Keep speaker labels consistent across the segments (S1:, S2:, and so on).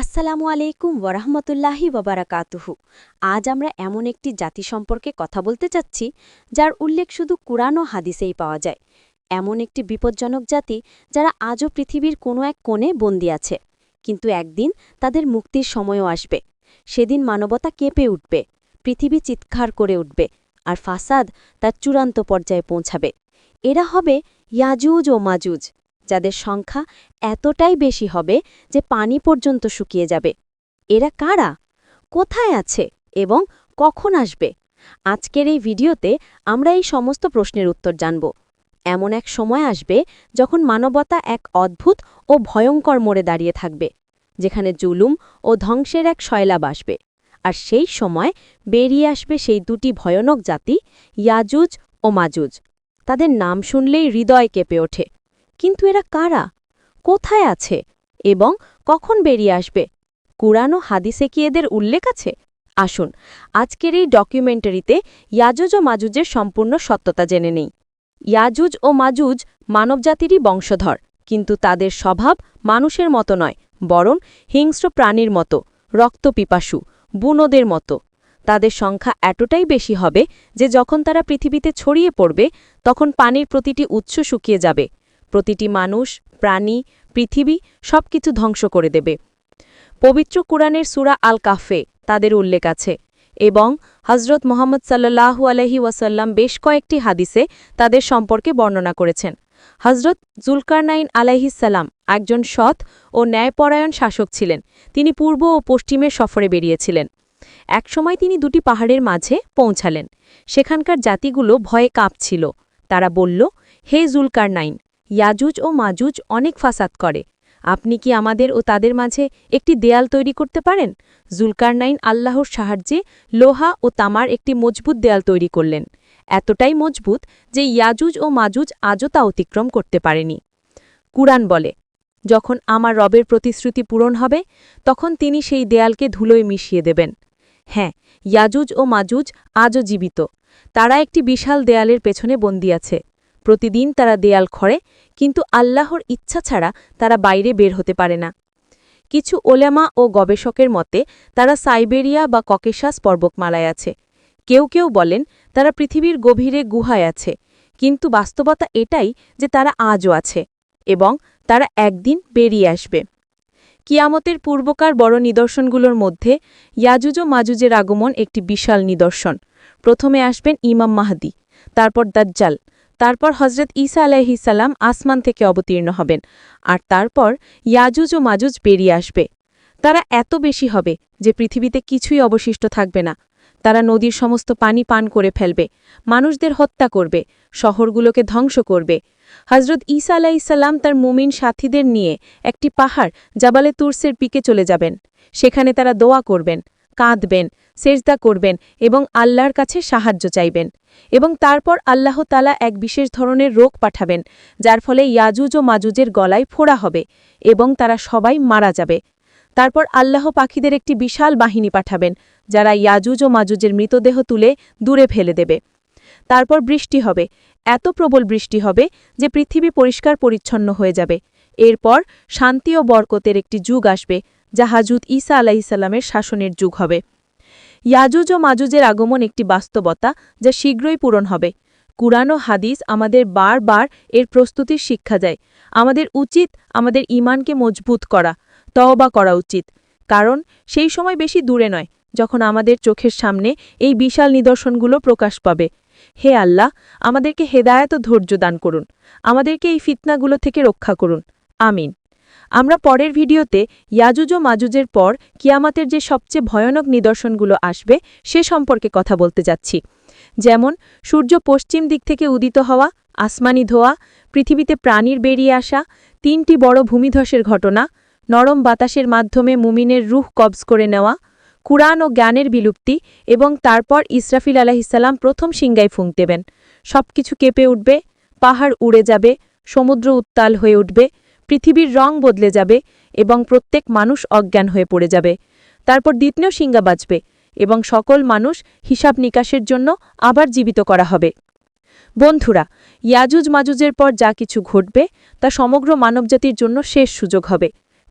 S1: আসসালামু আলাইকুম ওরহমতুল্লাহি ওবরাকাতুহু আজ আমরা এমন একটি জাতি সম্পর্কে কথা বলতে চাচ্ছি, যার উল্লেখ শুধু কুরআন ও হাদিসেই পাওয়া যায়। এমন একটি বিপজ্জনক জাতি যারা আজও পৃথিবীর কোনো এক কোণে বন্দী আছে, কিন্তু একদিন তাদের মুক্তির সময়ও আসবে। সেদিন মানবতা কেঁপে উঠবে, পৃথিবী চিৎকার করে উঠবে, আর ফাসাদ তার চূড়ান্ত পর্যায়ে পৌঁছাবে। এরা হবে ইয়াজুজ ও মাজুজ। যাদের সংখ্যা এতটাই বেশি হবে যে পানি পর্যন্ত শুকিয়ে যাবে। এরা কারা? কোথায় আছে? এবং কখন আসবে? আজকের এই ভিডিওতে আমরা এই সমস্ত প্রশ্নের উত্তর জানব। এমন এক সময় আসবে যখন মানবতা এক অদ্ভুত ও ভয়ঙ্কর মোড়ে দাঁড়িয়ে থাকবে, যেখানে জুলুম ও ধ্বংসের এক শয়লাভ আসবে। আর সেই সময় বেরিয়ে আসবে সেই দুটি ভয়ানক জাতি, ইয়াজুজ ও মাজুজ। তাদের নাম শুনলেই হৃদয় কেঁপে ওঠে। কিন্তু এরা কারা? কোথায় আছে? এবং কখন বেরিয়ে আসবে? কুরআন ও হাদিসে কি এদের উল্লেখ আছে? আসুন, আজকের এই ডকুমেন্টারিতে ইয়াজুজ ও মাজুজের সম্পূর্ণ সত্যতা জেনে নেই। ইয়াজুজ ও মাজুজ মানবজাতিরই বংশধর, কিন্তু তাদের স্বভাব মানুষের মতো নয়, বরং হিংস্র প্রাণীর মতো রক্তপিপাসু বুনোদের মতো। তাদের সংখ্যা এতটাই বেশি হবে যে যখন তারা পৃথিবীতে ছড়িয়ে পড়বে, তখন পানির প্রতিটি উৎস শুকিয়ে যাবে। প্রতিটি মানুষ, প্রাণী, পৃথিবী সবকিছু ধ্বংস করে দেবে। পবিত্র কুরআনের সুরা আল কাফে তাদের উল্লেখ আছে এবং হজরত মোহাম্মদ সাল্লাহু আলহি ওয়াসাল্লাম বেশ কয়েকটি হাদিসে তাদের সম্পর্কে বর্ণনা করেছেন। হজরত জুলকারনাইন আলাইহিসাল্লাম একজন সৎ ও ন্যায়পরায়ণ শাসক ছিলেন। তিনি পূর্ব ও পশ্চিমের সফরে বেরিয়েছিলেন। একসময় তিনি দুটি পাহাড়ের মাঝে পৌঁছালেন। সেখানকার জাতিগুলো ভয়ে কাঁপছিল। তারা বলল, হে জুলকারনাইন ইয়াজুজ ও মাজুজ অনেক ফাসাদ করে। আপনি কি আমাদের ও তাদের মাঝে একটি দেয়াল তৈরি করতে পারেন? জুলকারনাইন আল্লাহর সাহায্যে লোহা ও তামার একটি মজবুত দেয়াল তৈরি করলেন। এতটাই মজবুত যে ইয়াজুজ ও মাজুজ আজও তা অতিক্রম করতে পারেনি। কুরআন বলে, যখন আমার রবের প্রতিশ্রুতি পূরণ হবে, তখন তিনি সেই দেয়ালকে ধুলোয় মিশিয়ে দেবেন। হ্যাঁ ইয়াজুজ ও মাজুজ আজও জীবিত। তারা একটি বিশাল দেয়ালের পেছনে বন্দী আছে। প্রতিদিন তারা দেয়াল খড়ে, কিন্তু আল্লাহর ইচ্ছা ছাড়া তারা বাইরে বের হতে পারে না। কিছু ওলেমা ও গবেষকের মতে, তারা সাইবেরিয়া বা ককেশাস পর্বকমালায় আছে। কেউ কেউ বলেন, তারা পৃথিবীর গভীরে গুহায় আছে, কিন্তু বাস্তবতা এটাই যে তারা আজও আছে এবং তারা একদিন বেরিয়ে আসবে। কিয়ামতের পূর্বকার বড় নিদর্শনগুলোর মধ্যে ইয়াজুজ ও মাজুজের আগমন একটি বিশাল নিদর্শন। প্রথমে আসবেন ইমাম মাহাদি, তারপর দাজ্জাল তারপর হজরত ঈসা আলাইহিসাল্লাম আসমান থেকে অবতীর্ণ হবেন, আর তারপর ইয়াজুজ ও মাজুজ বেরিয়ে আসবে। তারা এত বেশি হবে যে পৃথিবীতে কিছুই অবশিষ্ট থাকবে না। তারা নদীর সমস্ত পানি পান করে ফেলবে, মানুষদের হত্যা করবে, শহরগুলোকে ধ্বংস করবে। হজরত ঈসা আলাইসাল্লাম তার মুমিন সাথীদের নিয়ে একটি পাহাড় জাবালে তুর্সের পিকে চলে যাবেন। সেখানে তারা দোয়া করবেন। কাঁদবেন, সেজদা করবেন এবং আল্লাহর কাছে সাহায্য চাইবেন এবং তারপর আল্লাহ তালা এক বিশেষ ধরনের রোগ পাঠাবেন, যার ফলে ইয়াজুজ ও মাজুজের গলায় ফোড়া হবে এবং তারা সবাই মারা যাবে। তারপর আল্লাহ পাখিদের একটি বিশাল বাহিনী পাঠাবেন, যারা ইয়াজুজ ও মাজুজের মৃতদেহ তুলে দূরে ফেলে দেবে। তারপর বৃষ্টি হবে, এত প্রবল বৃষ্টি হবে যে পৃথিবী পরিষ্কার পরিচ্ছন্ন হয়ে যাবে। এরপর শান্তি ও বরকতের একটি যুগ আসবে যা হাজুত ঈসা আলাহিসাল্লামের শাসনের যুগ হবে। ইয়াজুজ ও মাজুজের আগমন একটি বাস্তবতা যা শীঘ্রই পূরণ হবে। কুরআন ও হাদিস আমাদের বারবার এর প্রস্তুতির শিক্ষা দেয়। আমাদের উচিত আমাদের ইমানকে মজবুত করা, তওবা করা উচিত। কারণ সেই সময় বেশি দূরে নয়, যখন আমাদের চোখের সামনে এই বিশাল নিদর্শনগুলো প্রকাশ পাবে। হে আল্লাহ, আমাদেরকে হেদায়ত ধৈর্য দান করুন। আমাদেরকে এই ফিতনাগুলো থেকে রক্ষা করুন। আমিন। আমরা পরের ভিডিওতে ইয়াজুজ ও মাজুজের পর কিয়ামাতের যে সবচেয়ে ভয়ানক নিদর্শনগুলো আসবে, সে সম্পর্কে কথা বলতে যাচ্ছি। যেমন, সূর্য পশ্চিম দিক থেকে উদিত হওয়া, আসমানি ধোয়া, পৃথিবীতে প্রাণীর বেরিয়ে আসা, তিনটি বড় ভূমিধসের ঘটনা, নরম বাতাসের মাধ্যমে মুমিনের রুহ কবজ করে নেওয়া, কুরআন ও জ্ঞানের বিলুপ্তি এবং তারপর ইসরাফিল আলাহিসাল্লাম প্রথম সিংগায় ফুঁক দেবেন। সব কিছু কেঁপে উঠবে, পাহাড় উড়ে যাবে, সমুদ্র উত্তাল হয়ে উঠবে পৃথিবীর রং বদলে যাবে এবং প্রত্যেক মানুষ অজ্ঞান হয়ে পড়ে যাবে। তারপর দ্বিতীয় সিঙ্গা বাজবে এবং সকল মানুষ হিসাব নিকাশের জন্য আবার জীবিত করা হবে। বন্ধুরা, ইয়াজুজ মাজুজের পর যা কিছু ঘটবে তা সমগ্র মানবজাতির জন্য শেষ সুযোগ হবে।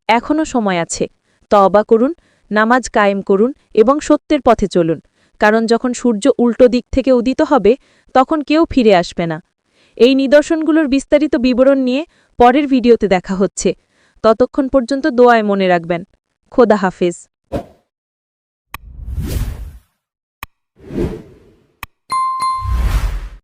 S1: এখনও সময় আছে।
S2: তবা করুন, নামাজ কায়েম করুন এবং সত্যের পথে চলুন, কারণ যখন সূর্য উল্টো দিক থেকে উদিত হবে, তখন কেউ ফিরে আসবে না। এই নিদর্শনগুলোর বিস্তারিত বিবরণ নিয়ে পরের ভিডিওতে দেখা হচ্ছে। ততক্ষণ পর্যন্ত দোয়ায় মনে রাখবেন। খোদা হাফেজ।